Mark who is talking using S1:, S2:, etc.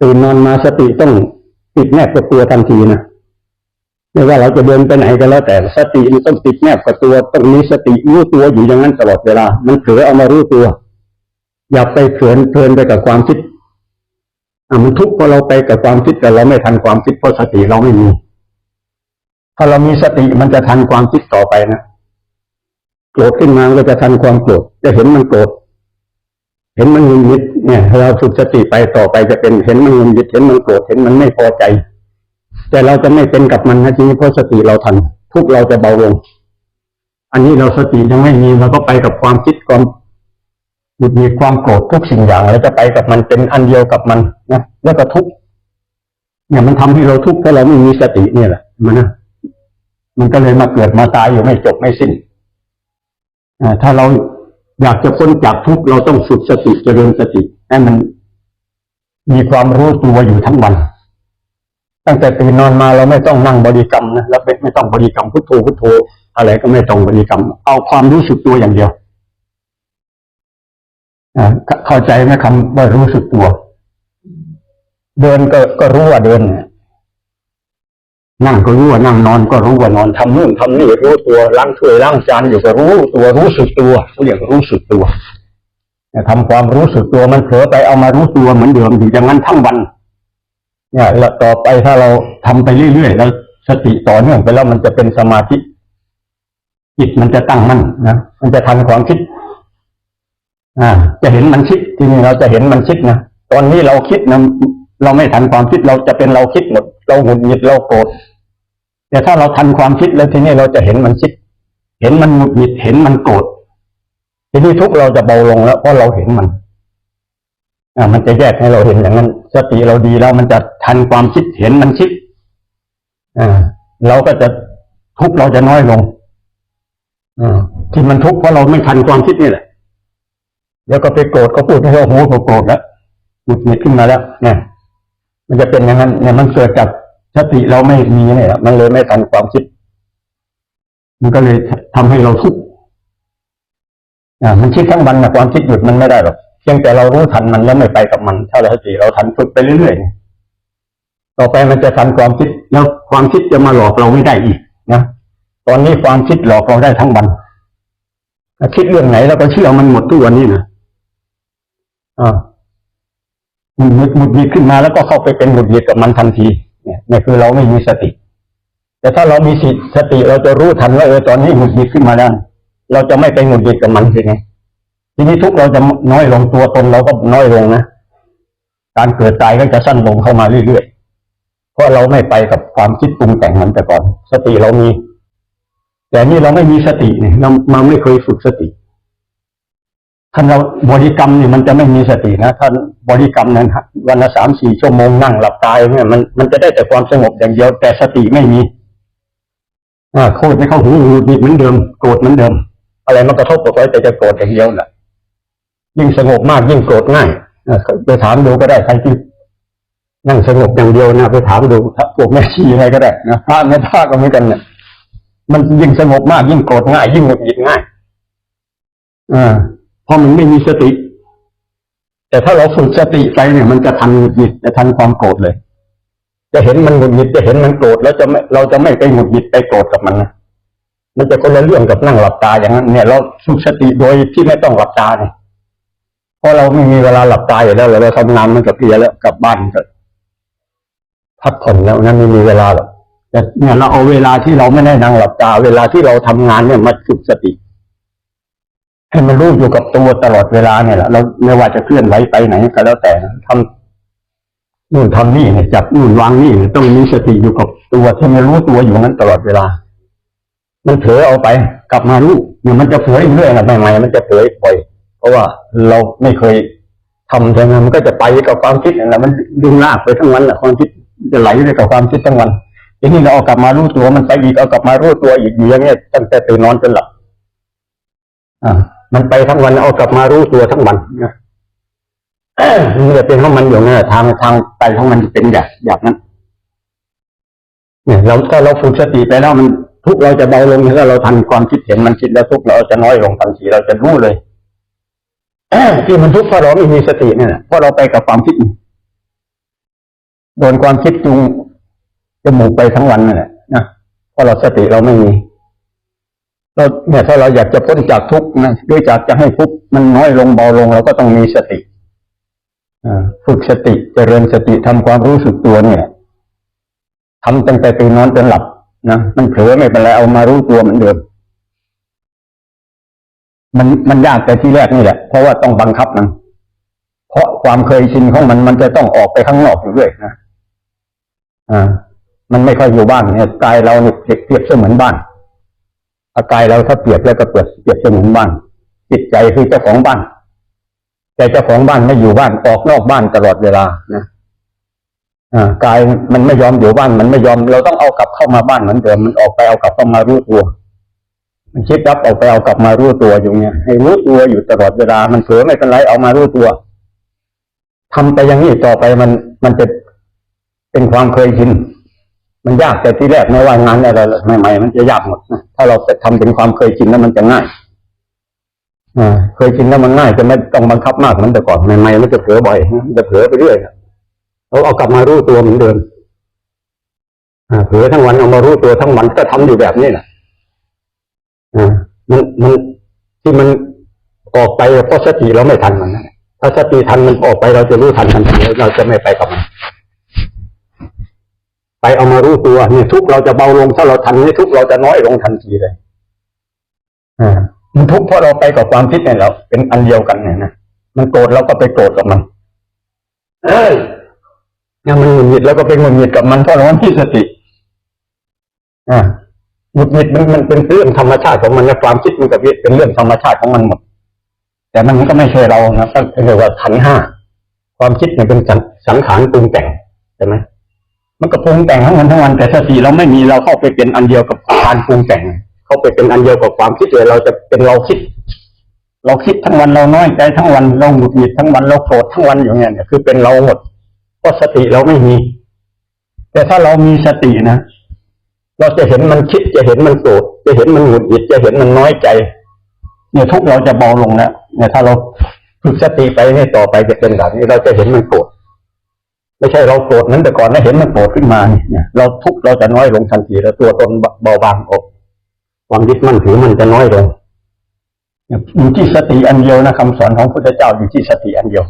S1: ตื่นนอนมาสติต้องติดแนบกับตัวทันทีนะไม่ว่าเราจะเดินไปไหนก็แล้วแต่สติมันต้องติดแนบกับตัวต้องมีสติรู้ตัวอยู่อย่างนั้นตลอดเวลา มันเผลอเอามารู้ตัว อย่าไปเขินเพลินไปกับความคิดอะมันทุกข์เพราะเราไปกับความคิดแต่เราไม่ทันความคิดเพราะสติเราไม่มีถ้าเรามีสติมันจะทันความคิดต่อไปนะโกรธขึ้นมาก็จะทันความโกรธจะเห็นมันโกรธเห็นมันหงุดหงิด เนี่ยเราฝึกสติไปต่อไปจะเป็นเห็นมันหงุดหงิดเห็นมันโกรธเห็นมันไม่พอใจ แต่เราจะไม่เป็นกับมันนะทีนี้เพราะสติเราทันทุกเราจะเบาลง อันนี้เราสติยังไม่มีเราก็ไปกับความคิดความหงุดหงิดความโกรธทุกสิ่งอย่างแล้วจะไปกับมันเป็นอันเดียวกับมันนะแล้วก็ทุกเนี่ยมันทำให้เราทุกข์เพราะเราไม่มีสติเนี่ยแหละมันนะมันก็เลยมาเกิดมาตายอยู่ไม่จบไม่สิ้นอ่าถ้าเราอยากจะพ้นจากทุกข์เราต้องฝึกสติเจริญสติ ให้มันมีความรู้ตัวอยู่ทั้งวัน ตั้งแต่ตื่นนอนมาเราไม่ต้องนั่งบริกรรมนะเราไม่ไม่ต้องบริกรรมพุทโธพุทโธอะไรก็ไม่ต้องบริกรรม เอาความรู้สึกตัวอย่างเดียวอ่าเข้าใจไหมคำว่ารู้สึกตัว เดินก็ก็รู้ว่าเดินนั่งก็รู้ว่านั่งนอนก็รู้ว่านอนทำนู่นทำนี่รู้ตัวล้างถ้วยล้างจานอยู่ก็รู้ตัวรู้สึกตัวเรียกรู้สึกตัว ทำความรู้สึกตัวมันเผลอไปเอามารู้ตัวเหมือนเดิมอยู่อย่างนั้นทั้งวัน เนี่ยแล้วต่อไปถ้าเราทำไปเรื่อยๆแล้วสติต่อเนื่องไปแล้วมันจะเป็นสมาธิจิตมันจะตั้งมั่นนะมันจะทันความคิด อ่า จะเห็นมันคิดทีนี้เราจะเห็นมันคิดนะตอนนี้เราคิดนะเราไม่ทันความคิดเราจะเป็นเราคิดหมด เราหงุดหงิดเราโกรธแต่ถ้าเราทันความคิดแล้วทีนี้เราจะเห็นมันคิด เห็นมันหงุดหงิดเห็นมันโกรธ ทีนี้ทุกเราจะเบาลงแล้วเพราะเราเห็นมันอ่ามันจะแยกให้เราเห็นอย่างนั้น สติเราดีแล้วมันจะทันความคิดเห็นมันคิดอ่าเราก็จะทุกเราจะน้อยลงอ่าที่มันทุกข์เพราะเราไม่ทันความคิดนี่แหละเดี๋ยวก็ไปโกรธก็พูดให้เราหูโกรธแล้วหงุดหงิดขึ้นมาแล้ว เนี่ย มันจะเป็นอย่างนั้น เนี่ยมันเกิดจากสติเราไม่มีเนี่ยมันเลยไม่ทันความคิด มันก็เลยทำให้เราทุกข์ มันคิดทั้งวันนะความคิดหยุดมันไม่ได้หรอกเพียงแต่เรารู้ทันมันแล้วไม่ไปกับมันถ้าเราสติเราทันฝึกไปเรื่อยๆต่อไปมันจะทันความคิดแล้วความคิดจะมาหลอกเราไม่ได้อีกนะตอนนี้ความคิดหลอกเราได้ทั้งวันคิดเรื่องไหนเราก็เชื่อมันหมดทุกวันนี้นะอ่าหงุดหงิดหงุดหงิดขึ้นมาแล้วก็เข้าไปเป็นหงุดหงิดกับมันทันที เนี่ยนี่คือเราไม่มีสติ แต่ถ้าเรามีสติสติเราจะรู้ทันว่าเออตอนนี้หงุดหงิดขึ้นมาแล้ว เราจะไม่ไปหงุดหงิดกับมันทีไงทีนี้ทุกเราจะน้อยลงตัวตนเราก็น้อยลงนะการเกิดตายก็จะสั้นลงเข้ามาเรื่อยๆเพราะเราไม่ไปกับความคิดปรุงแต่งมันแต่ก่อน สติเรามี แต่นี่เราไม่มีสติเนี่ยเราเราไม่เคยฝึกสติท่านเราบริกรรมเนี่ยมันจะไม่มีสตินะท่านบริกรรมนั้นวันละสามสี่ชั่วโมงนั่งหลับตายเนี่ยมันมันจะได้แต่ความสงบอย่างเดียวแต่สติไม่มีอ่าโคตรไม่เข้าหูหงุดหงิดเหมือนเดิมโกรธเหมือนเดิม อะไรมันกระทบกับไว้แต่จะโกรธอย่างเดียวแหละยิ่งสงบมากยิ่งโกรธง่ายไปถามดูก็ได้ใครที่นั่งสงบอย่างเดียวนะไปถามดูถ้าพวกแม่ชีอะไรก็ได้นะพระแม่พระก็เหมือนกันเนี่ยมันยิ่งสงบมากยิ่งโกรธง่าย ยิ่งหงุดหงิดง่ายอ่าเพราะมันไม่มีสติ แต่ถ้าเราฝึกสติไปเนี่ยมันจะทันหงุดหงิดจะทันความโกรธเลย จะเห็นมันหงุดหงิดจะเห็นมันโกรธแล้วจะไม่เราจะไม่ไปหงุดหงิดไปโกรธกับมันนะ มันจะคนละเรื่องกับนั่งหลับตาอย่างนั้นเนี่ยเราฝึกสติโดยที่ไม่ต้องหลับตาเนี่ยเพราะเราไม่มีเวลาหลับตาอยู่แล้วเราทำงานมันกับเพียแล้วกลับบ้านก็พักผ่อนแล้วนั้นไม่มีเวลาหรอกแต่เนี่ยเราเอาเวลาที่เราไม่ได้นั่งหลับตา เวลาที่เราทำงานเนี่ยมาฝึกสติให้มันรู้อยู่กับตัวตลอดเวลาเนี่ยแหละเราไม่ว่าจะเคลื่อนไหวไปไหนก็แล้วแต่ทำนู่นทำนี่เนี่ยจับนู่นวางนี่เนี่ยต้องมีสติอยู่กับตัวที่ไม่รู้ตัวอยู่นั้นตลอดเวลา มันเผลอเอาไป กลับมารู้เนี่ยมันจะเผลออีกเรื่อยนะใหม่ๆมันจะเผลอบ่อย เพราะว่าเราไม่เคยทำใช่ไหมมันก็จะไปกับความคิดนั่นแหละมันดึงลากไปทั้งวันแหละความคิดจะไหลไปกับความคิดทั้งวันทีนี้เราเอากลับมารู้ตัวมันไปอีกเอากลับมารู้ตัวอีกอยู่อย่างเงี้ยตั้งแต่ตื่นนอนจนหลับอ่ามันไปทั้งวันเอากลับมารู้ตัวทั้งวันนะมันจะเป็นของมันอยู่เนี่ยทางทางไปของมันจะเป็นแบบแบบนั้นเนี่ยเราถ้าเราฝึกสติไปแล้วมัน ทุกเราจะเบาลงถ้าเราทันความคิดเห็นมันคิดแล้วทุกเราจะน้อยลงทันทีเราจะรู้เลยที่มันทุกข์เพราะเราไม่มีสติเนี่ยเพราะเราไปกับความคิดโดนความคิดจูงจมูกไปทั้งวันนั่นแหละนะเพราะเราสติเราไม่มีเราเนี่ยถ้าเราอยากจะพ้นจากทุกข์นะด้วยจากจะให้ทุกข์มันน้อยลงเบาลงเราก็ต้องมีสติฝึกสติเจริญสติทำความรู้สึกตัวเนี่ยทำตั้งแต่ตื่นนอนจนหลับ นะมันเผลอไม่เป็นไรเอามารู้ตัวเหมือนเดิมมันมันยากแต่ที่แรกนี่แหละ เพราะว่าต้องบังคับมันเพราะความเคยชินของมันมันจะต้องออกไปข้างนอกอยู่เรื่อยนะอ่า มันไม่ค่อยอยู่บ้านเนี่ยกายเราเนี่ยเปรียบเปรียบเสมือนบ้านอากายเราถ้าเปรียบแล้วก็เปรียบเปรียบเสมือนบ้านจิตใจคือเจ้าของบ้านแต่เจ้าของบ้านไม่อยู่บ้านออกนอกบ้านตลอดเวลานะอ่า กายมันไม่ยอมอยู่บ้านมันไม่ยอม เราต้องเอากลับเข้ามาบ้านเหมือนเดิมมันออกไปเอากลับเข้ามารู้ตัว มันคิดรับออกไปเอากลับมารู้ตัวอยู่เนี่ยให้รู้ตัวอยู่ตลอดเวลามันเผลอไม่เป็นไรเอามารู้ตัวทำไปอย่างนี้ต่อไปมันมันจะเป็นความเคยชินมันยากแต่ที่แรกไม่ว่างานอะไรใหม่ๆมันจะยากหมดนะถ้าเราไปทำเป็นความเคยชินแล้วมันจะง่ายเคยชินแล้วมันง่ายจะไม่ต้องบังคับมากเหมือนแต่ก่อนใหม่ๆมันจะเผลอบ่อยจะเผลอไปเรื่อย เราเอากลับมารู้ตัวเหมือนเดิมเผลอทั้งวันเอามารู้ตัวทั้งวันก็ทำอยู่แบบนี้แหละอ่ามันมันที่มันออกไปเพราะสติเราไม่ทันมันนะถ้าสติทันมันออกไปเราจะรู้ทันทันทีเราจะไม่ไปกับมัน ไปเอามารู้ตัวเนี่ยทุกเราจะเบาลงถ้าเราทันนี่ทุกเราจะน้อยลงทันทีเลยอ่ามันทุกเพราะเราไปกับความคิดเนี่ยเราเป็นอันเดียวกันเนี่ยนะมันโกรธเราก็ไปโกรธกับมัน เอ้ นี่ยมันหงุดหงิดแล้วก็ไปหงุดหงิดกับมันเพราะเราไม่มีสติอ่าหงุดหงิดมันมันเป็นเรื่องธรรมชาติของมันนะความคิดมันกับเป็นเรื่องธรรมชาติของมันหมด แต่มันก็ไม่ใช่เรานะก็เรียกว่าขันห้าความคิดเนี่ยเป็นสังขารปรุงแต่งใช่ไหมมันก็ปรุงแต่งทั้งวันทั้งวันแต่สติเราไม่มีเราเข้าไปเป็นอันเดียวกับการปรุงแต่ง เข้าไปเป็นอันเดียวกับความคิดเลยเราจะเป็นเราคิด เราคิดทั้งวันเราน้อยใจทั้งวันเราหงุดหงิดทั้งวันเราโกรธทั้งวันอย่างเงี้ยเนี่ยคือเป็นเราหมด เพราะสติเราไม่มี แต่ถ้าเรามีสตินะ เราจะเห็นมันคิดจะเห็นมันโกรธจะเห็นมันหงุดหงิดจะเห็นมันน้อยใจ เนี่ยทุกเราจะเบาลงแล้วเนี่ยถ้าเราฝึกสติไปเนี่ยต่อไปจะเป็นแบบนี้เราจะเห็นมันโกรธไม่ใช่เราโกรธนั้นแต่ก่อนนะเห็นมันโกรธขึ้นมาเนี่ยเราทุกเราจะน้อยลงทันทีแล้วตัวตนเบาบางออกความยึดมั่นถือมันจะน้อยลงอยู่ที่สติอันเดียวนะคำสอนของพระพุทธเจ้าอยู่ที่สติอันเดียว